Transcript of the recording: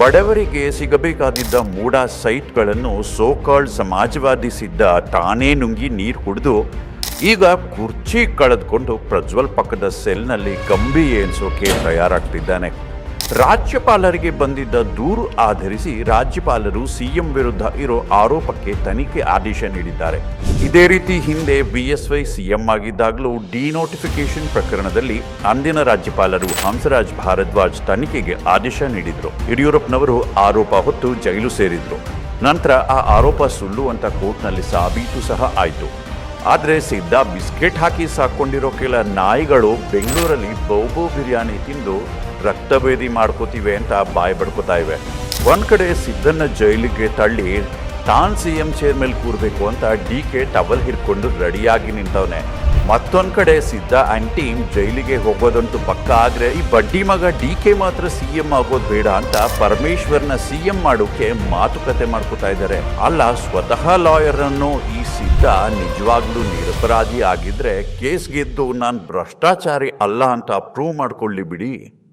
ಬಡವರಿಗೆ ಸಿಗಬೇಕಾದಿದ್ದ ಮೂಡ ಸೈಟ್ಗಳನ್ನು ಸೋಕಾಳ್ ಸಮಾಜವಾದಿ ಸಿದ್ಧ ತಾನೇ ನುಂಗಿ ನೀರು ಕುಡಿದು, ಈಗ ಕುರ್ಚಿ ಕಳೆದುಕೊಂಡು ಪ್ರಜ್ವಲ್ ಪಕ್ಕದ ಸೆಲ್ನಲ್ಲಿ ಕಂಬಿ ಎನಿಸೋಕೆ ತಯಾರಾಗ್ತಿದ್ದಾನೆ. ರಾಜ್ಯಪಾಲರಿಗೆ ಬಂದಿದ್ದ ದೂರು ಆಧರಿಸಿ ರಾಜ್ಯಪಾಲರು ಸಿಎಂ ವಿರುದ್ಧ ಇರೋ ಆರೋಪಕ್ಕೆ ತನಿಖೆ ಆದೇಶ ನೀಡಿದ್ದಾರೆ. ಇದೇ ರೀತಿ ಹಿಂದೆ ಬಿಎಸ್ವೈ ಸಿಎಂ ಆಗಿದ್ದಾಗಲೂ ಡಿನೋಟಿಫಿಕೇಶನ್ ಪ್ರಕರಣದಲ್ಲಿ ಅಂದಿನ ರಾಜ್ಯಪಾಲರು ಹಂಸರಾಜ್ ಭಾರದ್ವಾಜ್ ತನಿಖೆಗೆ ಆದೇಶ ನೀಡಿದ್ರು. ಯಡಿಯೂರಪ್ಪನವರು ಆರೋಪ ಹೊತ್ತು ಜೈಲು ಸೇರಿದ್ರು. ನಂತರ ಆ ಆರೋಪ ಸುಳ್ಳು ಅಂತ ಕೋರ್ಟ್ನಲ್ಲಿ ಸಾಬೀತು ಸಹ ಆಯಿತು. ಆದರೆ ಸಿದ್ಧ ಬಿಸ್ಕೆಟ್ ಹಾಕಿ ಸಾಕೊಂಡಿರೋ ಕೆಲ ನಾಯಿಗಳು ಬೆಂಗಳೂರಲ್ಲಿ ಬೌಬೋ ಬಿರಿಯಾನಿ ತಿಂದು ರಕ್ತಭೇದಿ ಮಾಡ್ಕೋತಿವೆ ಅಂತ ಬಾಯಿ ಬಡ್ಕೋತಾ ಇವೆ. ಒಂದು ಕಡೆ ಸಿದ್ದನ್ನ ಜೈಲಿಗೆ ತಳ್ಳಿ ತಾನ್ ಸಿ ಎಂ ಚೇರ್ ಮೇಲೆ ಕೂರ್ಬೇಕು ಅಂತ ಡಿ ಕೆ ಟವಲ್ ಹಿಡ್ಕೊಂಡು ರೆಡಿಯಾಗಿ ನಿಂತವನೆ. ಮತ್ತೊಂದ್ ಕಡೆ ಅಂಡ್ ಟೀಮ್ ಜೈಲಿಗೆ ಹೋಗೋದಂತೂ ಪಕ್ಕ ಆದ್ರೆ ಈ ಬಡ್ಡಿ ಮಗ ಡಿ ಕೆ ಮಾತ್ರ ಸಿ ಎಂ ಆಗೋದು ಬೇಡ ಅಂತ ಪರಮೇಶ್ವರ್ನ ಸಿ ಎಂ ಮಾಡೋಕೆ ಮಾತುಕತೆ ಮಾಡ್ಕೋತಾ ಇದ್ದಾರೆ. ಅಲ್ಲ, ಸ್ವತಃ ಲಾಯರ್ ಅನ್ನು ಈ ಸಿದ್ಧ ನಿಜವಾಗ್ಲೂ ನಿರಪರಾಧಿ ಆಗಿದ್ರೆ ಕೇಸ್ ಗೆದ್ದು ನಾನು ಭ್ರಷ್ಟಾಚಾರಿ ಅಲ್ಲ ಅಂತ ಪ್ರೂವ್ ಮಾಡ್ಕೊಳ್ಳಿ ಬಿಡಿ.